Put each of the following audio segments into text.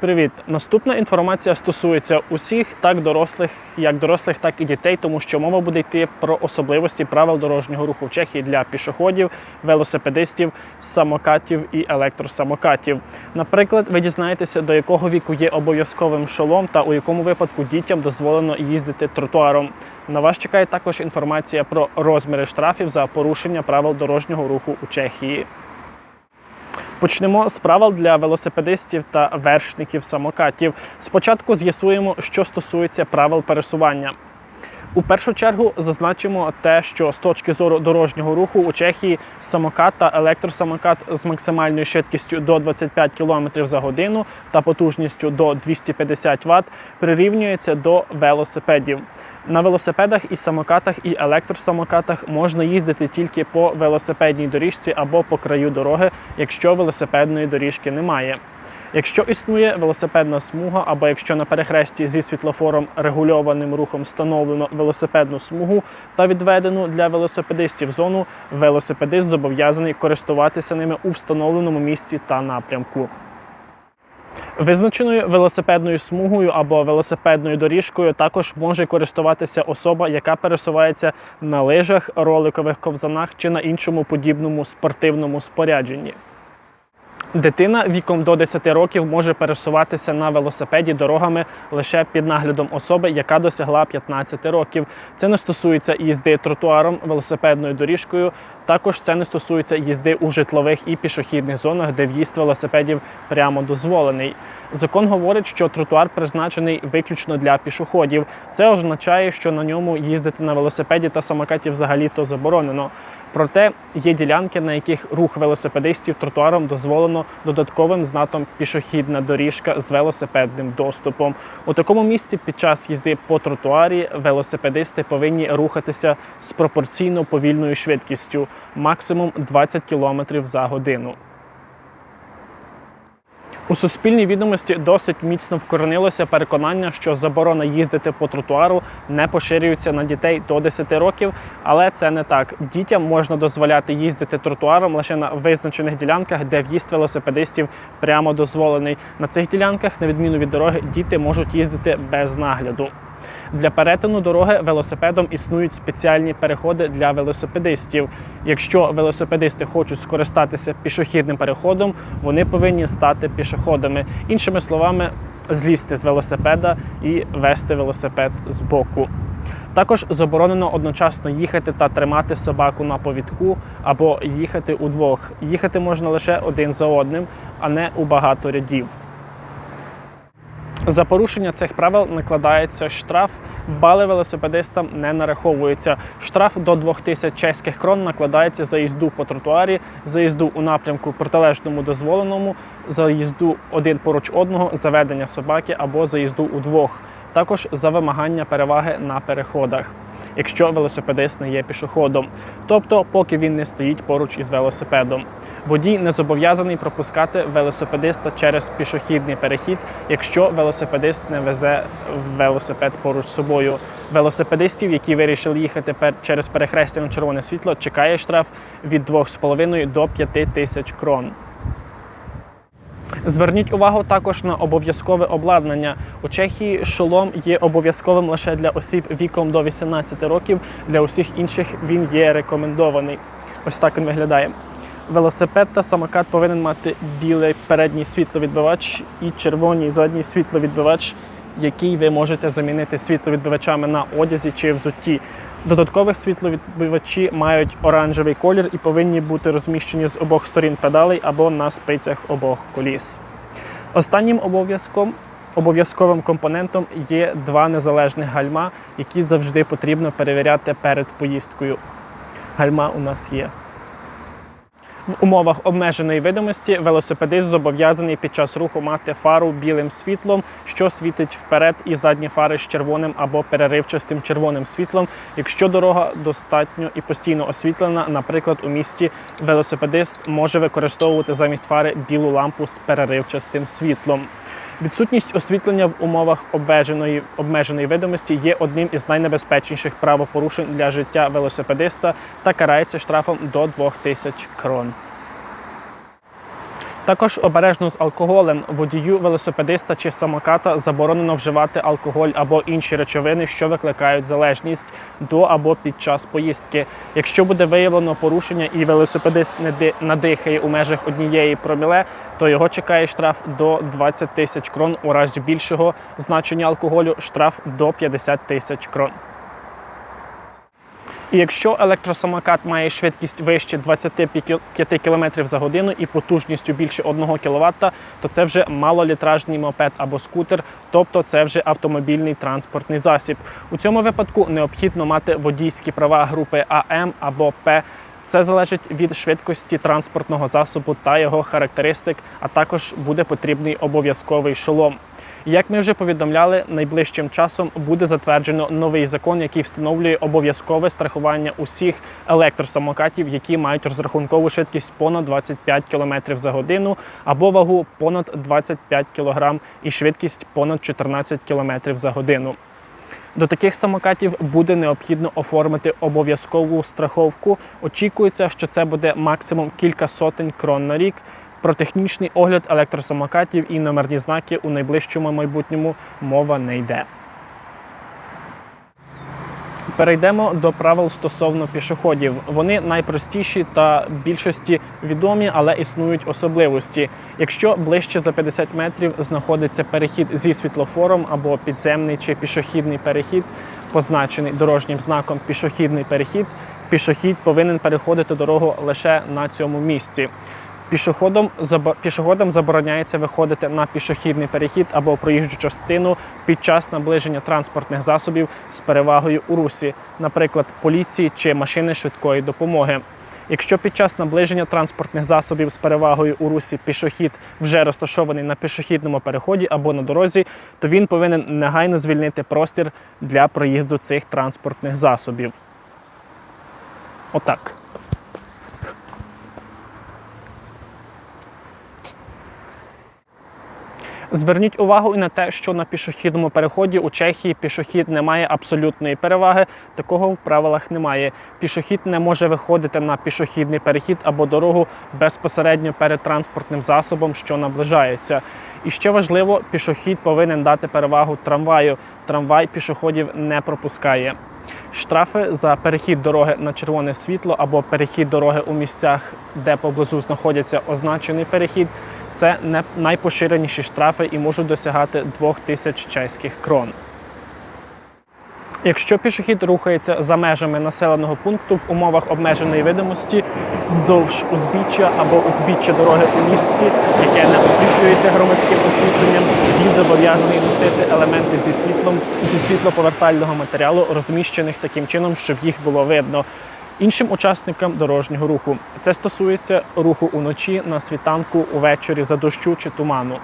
Привіт! Наступна інформація стосується усіх, так дорослих, як дорослих, так і дітей, тому що мова буде йти про особливості правил дорожнього руху в Чехії для пішоходів, велосипедистів, самокатів і електросамокатів. Наприклад, ви дізнаєтеся, до якого віку є обов'язковим шолом та у якому випадку дітям дозволено їздити тротуаром. На вас чекає також інформація про розміри штрафів за порушення правил дорожнього руху у Чехії. Почнемо з правил для велосипедистів та вершників самокатів. Спочатку з'ясуємо, що стосується правил пересування. У першу чергу зазначимо те, що з точки зору дорожнього руху у Чехії самокат та електросамокат з максимальною швидкістю до 25 км за годину та потужністю до 250 Вт прирівнюються до велосипедів. На велосипедах і самокатах і електросамокатах можна їздити тільки по велосипедній доріжці або по краю дороги, якщо велосипедної доріжки немає. Якщо існує велосипедна смуга, або якщо на перехресті зі світлофором регульованим рухом встановлено велосипедну смугу та відведену для велосипедистів зону, велосипедист зобов'язаний користуватися ними у встановленому місці та напрямку. Визначеною велосипедною смугою або велосипедною доріжкою також може користуватися особа, яка пересувається на лижах, роликових ковзанах чи на іншому подібному спортивному спорядженні. Дитина віком до 10 років може пересуватися на велосипеді дорогами лише під наглядом особи, яка досягла 15 років. Це не стосується їзди тротуаром, велосипедною доріжкою. Також це не стосується їзди у житлових і пішохідних зонах, де в'їзд велосипедів прямо дозволений. Закон говорить, що тротуар призначений виключно для пішоходів. Це означає, що на ньому їздити на велосипеді та самокаті взагалі то заборонено. Проте є ділянки, на яких рух велосипедистів тротуаром дозволено додатковим знатом пішохідна доріжка з велосипедним доступом. У такому місці під час їзди по тротуарі велосипедисти повинні рухатися з пропорційно повільною швидкістю, максимум 20 км за годину. У суспільній відомості досить міцно вкоренилося переконання, що заборона їздити по тротуару не поширюється на дітей до 10 років, але це не так. Дітям можна дозволяти їздити тротуаром лише на визначених ділянках, де в'їзд велосипедистів прямо дозволений. На цих ділянках, на відміну від дороги, діти можуть їздити без нагляду. Для перетину дороги велосипедом існують спеціальні переходи для велосипедистів. Якщо велосипедисти хочуть скористатися пішохідним переходом, вони повинні стати пішоходами. Іншими словами, злізти з велосипеда і вести велосипед з боку. Також заборонено одночасно їхати та тримати собаку на повідку або їхати удвох. Їхати можна лише один за одним, а не у багато рядів. За порушення цих правил накладається штраф, бали велосипедистам не нараховуються. Штраф до 2000 чеських крон накладається за їзду по тротуарі, за їзду у напрямку протилежному дозволеному, за їзду один поруч одного, заведення собаки або за їзду удвох. Також за вимагання переваги на переходах, якщо велосипедист не є пішоходом, тобто поки він не стоїть поруч із велосипедом. Водій не зобов'язаний пропускати велосипедиста через пішохідний перехід, якщо велосипедист не везе велосипед поруч з собою. Велосипедистів, які вирішили їхати через перехрестя на червоне світло, чекає штраф від 2,5 до 5 тисяч крон. Зверніть увагу також на обов'язкове обладнання. У Чехії шолом є обов'язковим лише для осіб віком до 18 років. Для усіх інших він є рекомендований. Ось так він виглядає. Велосипед та самокат повинен мати білий передній світловідбивач і червоний задній світловідбивач, який ви можете замінити світловідбивачами на одязі чи взутті. Додаткових світловідбивачі мають оранжевий колір і повинні бути розміщені з обох сторін педалей або на спицях обох коліс. Останнім обов'язком обов'язковим компонентом є два незалежних гальма, які завжди потрібно перевіряти перед поїздкою. Гальма у нас є. В умовах обмеженої видимості велосипедист зобов'язаний під час руху мати фару білим світлом, що світить вперед, і задні фари з червоним або переривчастим червоним світлом. Якщо дорога достатньо і постійно освітлена, наприклад, у місті велосипедист може використовувати замість фари білу лампу з переривчастим світлом. Відсутність освітлення в умовах обмеженої, обмеженої видимості є одним із найнебезпечніших правопорушень для життя велосипедиста та карається штрафом до 2000 крон. Також обережно з алкоголем водію велосипедиста чи самоката заборонено вживати алкоголь або інші речовини, що викликають залежність до або під час поїздки. Якщо буде виявлено порушення і велосипедист не ди- надихає у межах однієї проміле, то його чекає штраф до 20 тисяч крон. У разі більшого значення алкоголю штраф до 50 тисяч крон. І якщо електросамокат має швидкість вище 25 км за годину і потужністю більше 1 кВт, то це вже малолітражний мопед або скутер, тобто це вже автомобільний транспортний засіб. У цьому випадку необхідно мати водійські права групи АМ або П. Це залежить від швидкості транспортного засобу та його характеристик, а також буде потрібний обов'язковий шолом. Як ми вже повідомляли, найближчим часом буде затверджено новий закон, який встановлює обов'язкове страхування усіх електросамокатів, які мають розрахункову швидкість понад 25 км за годину або вагу понад 25 кг і швидкість понад 14 км за годину. До таких самокатів буде необхідно оформити обов'язкову страховку. Очікується, що це буде максимум кілька сотень крон на рік. Про технічний огляд електросамокатів і номерні знаки у найближчому майбутньому мова не йде. Перейдемо до правил стосовно пішоходів. Вони найпростіші та більшості відомі, але існують особливості. Якщо ближче за 50 метрів знаходиться перехід зі світлофором або підземний чи пішохідний перехід, позначений дорожнім знаком пішохідний перехід, пішохід повинен переходити дорогу лише на цьому місці. Пішоходом заба- пішоходам забороняється виходити на пішохідний перехід або проїжджу частину під час наближення транспортних засобів з перевагою у русі, наприклад, поліції чи машини швидкої допомоги. Якщо під час наближення транспортних засобів з перевагою у русі пішохід вже розташований на пішохідному переході або на дорозі, то він повинен негайно звільнити простір для проїзду цих транспортних засобів. Отак. Зверніть увагу і на те, що на пішохідному переході у Чехії пішохід не має абсолютної переваги. Такого в правилах немає. Пішохід не може виходити на пішохідний перехід або дорогу безпосередньо перед транспортним засобом, що наближається. І ще важливо, пішохід повинен дати перевагу трамваю. Трамвай пішоходів не пропускає. Штрафи за перехід дороги на червоне світло або перехід дороги у місцях, де поблизу знаходиться означений перехід. Це не найпоширеніші штрафи і можуть досягати 2000 чеських крон. Якщо пішохід рухається за межами населеного пункту в умовах обмеженої видимості вздовж узбіччя або узбіччя дороги у місті, яке не освітлюється громадським освітленням, він зобов'язаний носити елементи зі світлом зі світлоповертального матеріалу, розміщених таким чином, щоб їх було видно. Іншим учасникам дорожнього руху це стосується руху уночі, на світанку, увечері за дощу чи туману.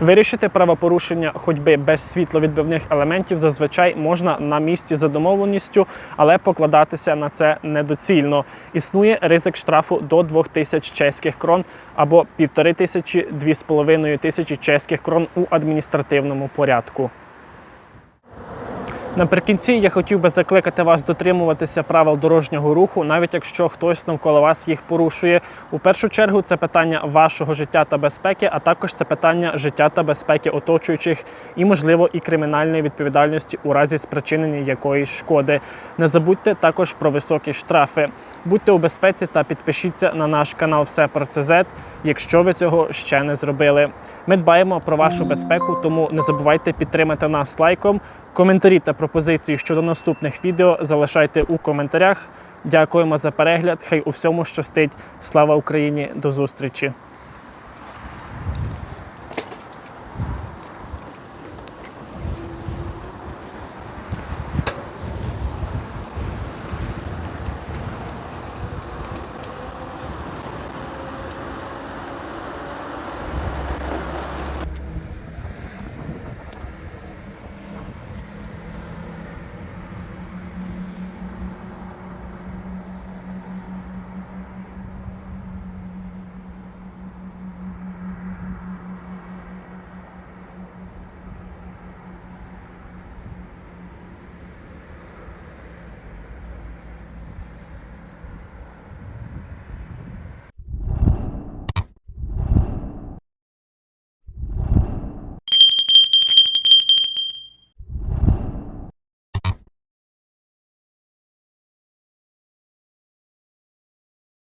Вирішити правопорушення ходьби без світловідбивних елементів зазвичай можна на місці за домовленістю, але покладатися на це недоцільно. Існує ризик штрафу до 2000 чеських крон або 1500-2500 тисячі чеських крон у адміністративному порядку. Наприкінці я хотів би закликати вас дотримуватися правил дорожнього руху, навіть якщо хтось навколо вас їх порушує. У першу чергу це питання вашого життя та безпеки, а також це питання життя та безпеки оточуючих і, можливо, і кримінальної відповідальності у разі спричинення якоїсь шкоди. Не забудьте також про високі штрафи. Будьте у безпеці та підпишіться на наш канал Все про ЦЗ, якщо ви цього ще не зробили. Ми дбаємо про вашу безпеку, тому не забувайте підтримати нас лайком. Коментарі та пропозиції щодо наступних відео залишайте у коментарях. Дякуємо за перегляд. Хай у всьому щастить. Слава Україні! До зустрічі!